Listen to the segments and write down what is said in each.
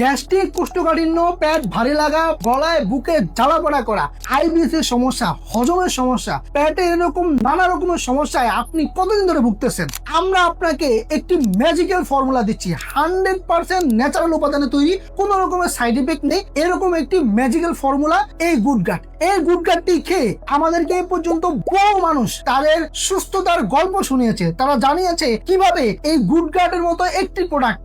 Gastric কোষ্ঠকাঠিন্য, পেট ভারী লাগা, গলায়, বুকে জ্বালা পড়া করা, আইবিএস এর সমস্যা, হজমের সমস্যা, পেটে এরকম নানা রকমের সমস্যায় আপনি কতদিন ধরে ভুগতেছেন? আমরা আপনাকে একটি ম্যাজিক্যাল ফর্মুলা দিচ্ছি। হান্ড্রেড পার্সেন্ট ন্যাচারাল উপাদানে তৈরি, কোন রকমের সাইড ইফেক্ট নেই, এরকম একটি ম্যাজিক্যাল ফর্মুলা এই গুড গাট এই গুড গাটটি খেয়ে আমাদেরকে এই পর্যন্ত বহু মানুষ তাদের সুস্থতার গল্প শুনিয়েছে। তারা জানিয়েছে, কীভাবে এই গুড গার্ডের মতো একটি প্রোডাক্ট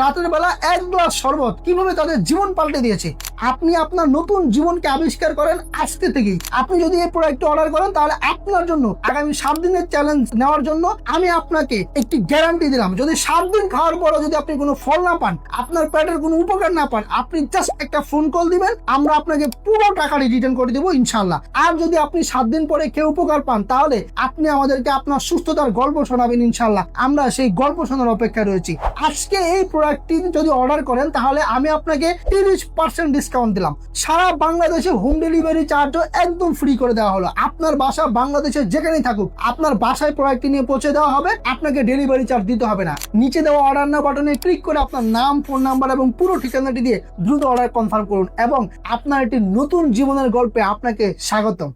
রাতের বেলা এক গ্লাস শরবত কীভাবে তাদের জীবন পাল্টে দিয়েছে? আপনি আপনার নতুন জীবনকে আবিষ্কার করেন আজকে থেকেই। আপনি যদি এই প্রোডাক্টটি অর্ডার করেন, তাহলে আপনার জন্য, আগামী সাত দিনের চ্যালেঞ্জ নেওয়ার জন্য আমি আপনাকে একটি গ্যারান্টি দিলাম। যদি সাত দিন খাওয়ার পরও যদি আপনি কোনো ফল না পান, আপনার পেটের কোনো উপকার না পান, আপনি জাস্ট একটা ফোন কল দিবেন, আমরা আপনাকে পুরো টাকাটি রিটার্ন করে দেবো ইনশাল্লাহ আর যদি আপনি সাত দিন পরে কেউ উপকার পান, তাহলে আপনি আমাদেরকে আপনার সুস্থতার গল্প শোনাবেন ইনশাল্লাহ আমরা সেই গল্প শোনার অপেক্ষায় রয়েছি। আজকে এই প্রোডাক্টটি যদি অর্ডার করেন, তাহলে আমি আপনাকে তিরিশ পার্সেন্ট ডিসকাউন্ট দিলাম। সারা বাংলাদেশে হোম ডেলিভারি চার্জও একদম ফ্রি করে দেওয়া হলো। আপনার বাসা বাংলাদেশে যেখানেই থাকুক, আপনার বাসায় প্রোডাক্টটি নিয়ে পৌঁছে দেওয়া হবে, আপনাকে ডেলিভারি চার্জ দিতে হবে না। নিচে দেওয়া অর্ডার না বাটনে ক্লিক করে আপনার নাম ফোন নাম্বার এবং পুরো ঠিকানাটি দিয়ে দ্রুত অর্ডার কনফার্ম করুন এবং আপনার একটি নতুন জীবনের গল্পে আপনাকে স্বাগতম।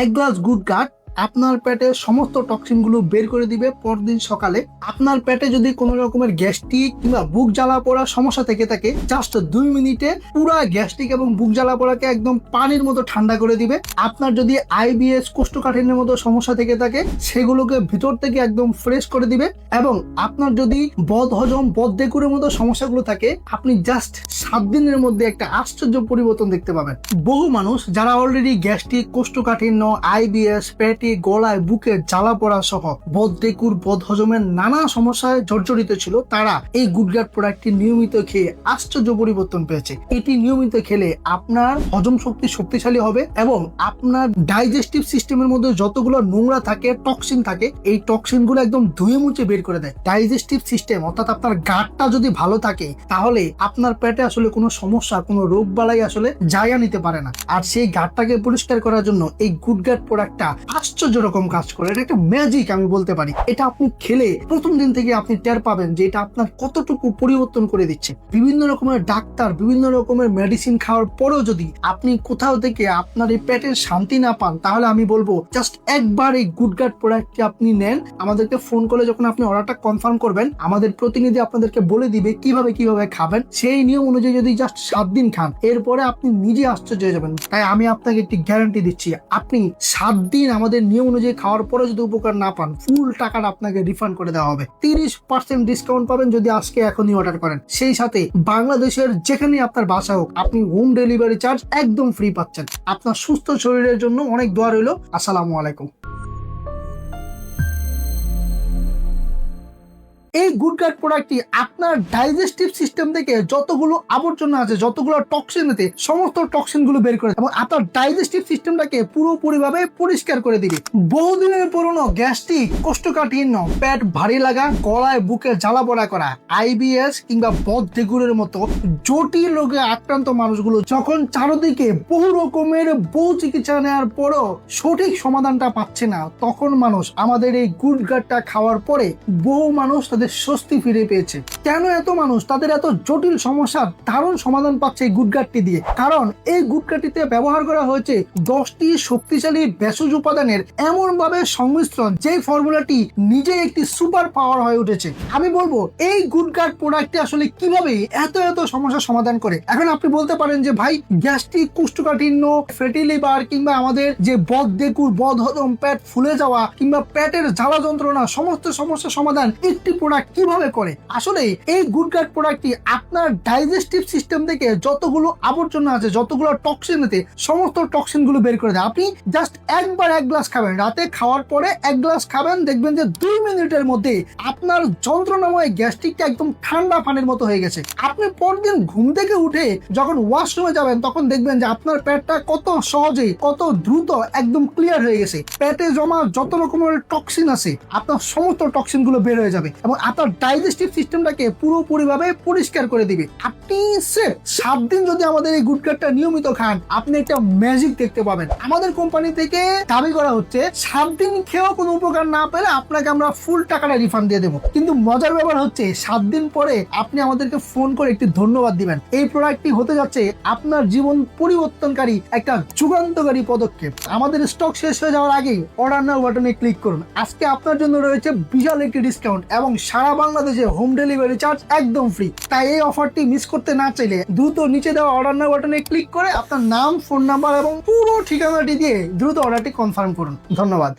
এক গ্লাস গুড গাট আপনার পেটের সমস্ত টক্সিনগুলো বের করে দিবে পরদিন সকালে। আপনার পেটে যদি কোনো রকমের গ্যাস্ট্রিক কিংবা বুক জ্বালা পড়ার সমস্যা থেকে থাকে জাস্ট দুই মিনিটে পুরো গ্যাস্ট্রিক এবং বুক জ্বালা পড়াকে একদম পানির মতো ঠান্ডা করে দিবে। আপনার যদি আইবিএস কোষ্ঠকাঠিন্যের মতো সমস্যা থেকে থাকে, সেগুলোকে ভিতর থেকে একদম ফ্রেশ করে দিবে এবং আপনার যদি বদ হজম বদ ডেকুরের মতো সমস্যাগুলো থাকে, আপনি জাস্ট সাত দিনের মধ্যে একটা আশ্চর্য পরিবর্তন দেখতে পাবেন। বহু মানুষ যারা অলরেডি গ্যাস্ট্রিক, কোষ্ঠকাঠিন্য আইবিএস পেটি গলায়, বুকে জ্বালা পড়া সহ বদ ডেকুর বদ হজমের নানা সমস্যায় জর্জরিত ছিল তারা। এই গুডগার্ড প্রোডাক্টটি নিয়মিত খেয়ে আশ্চর্য পরিবর্তন পেয়েছে। এটি নিয়মিত খেলে আপনার হজম শক্তি শক্তিশালী হবে এবং আপনার ডাইজেস্টিভ সিস্টেমের মধ্যে যতগুলো নোংরা থাকে টক্সিন থাকে, এই টক্সিনগুলো একদম ধুয়ে মুছে বের করে দেয়। ডাইজেস্টিভ সিস্টেম অর্থাৎ আপনার গাটটা যদি ভালো থাকে, তাহলে আপনার পেটে আসলে কোনো সমস্যা, কোনো রোগ বালাই আসলে জায়গা নিতে পারে না। আর সেই গাটটাকে পরিষ্কার করার জন্য এই গুড গার্ড প্রোডাক্টটা আশ্চর্য রকম কাজ করে। এটা একটা ম্যাজিক আমি বলতে পারি। এটা আপনি খেলে প্রথম দিন থেকে আপনি টের পাবেন যে এটা আপনার কতটুকু পরিবর্তন করে দিচ্ছে। বিভিন্ন রকমের ডাক্তার, বিভিন্ন রকমের মেডিসিন খাওয়ার পরেও যদি আপনি কোথাও থেকে আপনার এই পেটের শান্তি না পান, তাহলে আমি বলব জাস্ট একবার এই গুড গার্ড প্রোডাক্টটি আপনি নেন। আমাদেরকে ফোন করে যখন আপনি অর্ডারটা কনফার্ম করবেন, আমাদের প্রতিনিধি আপনাদেরকে বলে দিবে কীভাবে কীভাবে খাবেন। সেই নিয়ম অনুযায়ী যদি জাস্ট সাত দিন খান, এরপরে আপনি নিজে আশ্চর্য হয়ে যাবেন। তাই আমি আপনাকে একটি গ্যারান্টি দিচ্ছি, আপনি সাত দিন আমাদের নিয়ম অনুযায়ী খাওয়ার পরে যদি উপকার না পান ফুল টাকাটা আপনাকে রিফান্ড করে দেওয়া হবে। তিরিশ পার্সেন্ট ডিসকাউন্ট পাবেন যদি আজকে এখনই অর্ডার করেন। সেই সাথে বাংলাদেশের যেখানে আপনার বাসা হোক, আপনি হোম ডেলিভারি চার্জ একদম ফ্রি পাচ্ছেন। আপনার সুস্থ শরীরের জন্য অনেক দোয়া রইল। আসসালামু আলাইকুম। গুড গার্ড প্রোডাক্টটি আপনার ডাইজেস্টিভ সিস্টেম থেকে যতগুলো আবর্জনা আছে, যতগুলো টক্সিন আছে, সমস্ত টক্সিনগুলো বের করে এবং আপনার ডাইজেস্টিভ সিস্টেমটাকে পুরোপুরিভাবে পরিষ্কার করে দিবে। বহুদিনের পুরনো গ্যাস্ট্রিক কোষ্ঠকাঠিন্য, পেট ভারী লাগা, গলায় বুকে জ্বালা পড়া করা আইবিএস কিংবা বদ ডেগুরের মতো জটিল রোগে আক্রান্ত মানুষগুলো যখন চারদিকে বহু রকমের বহু চিকিৎসা নেওয়ার পরও সঠিক সমাধানটা পাচ্ছে না, তখন মানুষ আমাদের এই গুড গার্ডটা খাওয়ার পরে বহু মানুষ তাদের স্বস্তি ফিরে পেয়েছে। কেন এত মানুষ? তাদের এত জটিল সমস্যার দারুণ সমাধান পাচ্ছে এই গুড গার্ডটি দিয়ে। কারণ এই গুড গার্ডটিতে ব্যবহার করা হয়েছে দশটি শক্তিশালী ভেষজ উপাদানের এমন ভাবে সংমিশ্রণ যে ফর্মুলাটি নিজে একটি সুপার পাওয়ার হয়ে উঠেছে। আমি বলব, এই গুড গার্ড প্রোডাক্টটি আসলে কীভাবে এত এত সমস্যার সমাধান করে? এখন আপনি বলতে পারেন যে, ভাই, গ্যাস্ট্রিক কুষ্ঠকাঠিন্য ফ্যাটি লিভার কিংবা আমাদের যে বদ ডেকুর বদ হজম পেট ফুলে যাওয়া কিংবা পেটের জ্বালা যন্ত্রণা সমস্ত সমস্যার সমাধান একটি প্রোডাক্ট কীভাবে করে? আসলে এই গুড গার্ড প্রোডাক্টটি আপনার ডাইজেস্টিভ সিস্টেম থেকে যতগুলো আবর্জনা আছে, যতগুলো টক্সিন আছে, সমস্ত টক্সিনগুলো বের করে দেয়। আপনি জাস্ট একবার এক গ্লাস খাবেন। রাতে খাওয়ার পরে এক গ্লাস খাবেন, দেখবেন যে দুই মিনিটের মধ্যে আপনার যন্ত্রণাময় গ্যাস্ট্রিকটা একদম ঠান্ডা পানির মতো হয়ে গেছে। আপনি পরদিন ঘুম থেকে উঠে যখন ওয়াশরুমে যাবেন, তখন দেখবেন যে আপনার পেটটা কত সহজে, কত দ্রুত একদম ক্লিয়ার হয়ে গেছে। পেটে জমা যত রকমের টক্সিন আছে, আপনার সমস্ত টক্সিনগুলো বের হয়ে যাবে। এবং আপনার ডাইজেস্টিভ সিস্টেমটাকে পুরোপুরিভাবে পরিষ্কার করে দিবে। আপনি সাত দিন যদি আমাদের এই গুড নিয়মিত খান, আপনি একটা ম্যাজিক দেখতে পাবেন। আমাদের কোম্পানি থেকে দাবি করা হচ্ছে, সাত দিন খেয়েও কোনো উপকার না পেলে আপনাকে আমরা ফুল টাকাটা রিফান্ড দিয়ে দেবো। কিন্তু মজার ব্যাপার হচ্ছে, সাত দিন পরে আপনি আমাদেরকে ফোন করে একটি ধন্যবাদ দিবেন। এই প্রোডাক্টটি হতে যাচ্ছে আপনার জীবন পরিবর্তনকারী একটা যুগান্তকারী পদক্ষেপ। আমাদের স্টক শেষ হয়ে যাওয়ার আগেই অর্ডার নাও বাটনে ক্লিক করুন। আজকে আপনার জন্য রয়েছে বিশাল একটি ডিসকাউন্ট এবং সারা বাংলাদেশে হোম ডেলিভারি চার্জ একদম ফ্রি তাই এই অফারটি মিস করতে না চাইলে দ্রুত নিচে দেওয়া অর্ডার নাও বাটনে ক্লিক করে আপনার নাম ফোন নাম্বার এবং পুরো ঠিকানাটি দিয়ে দ্রুত অর্ডারটি কনফার্ম করুন। ধন্যবাদ।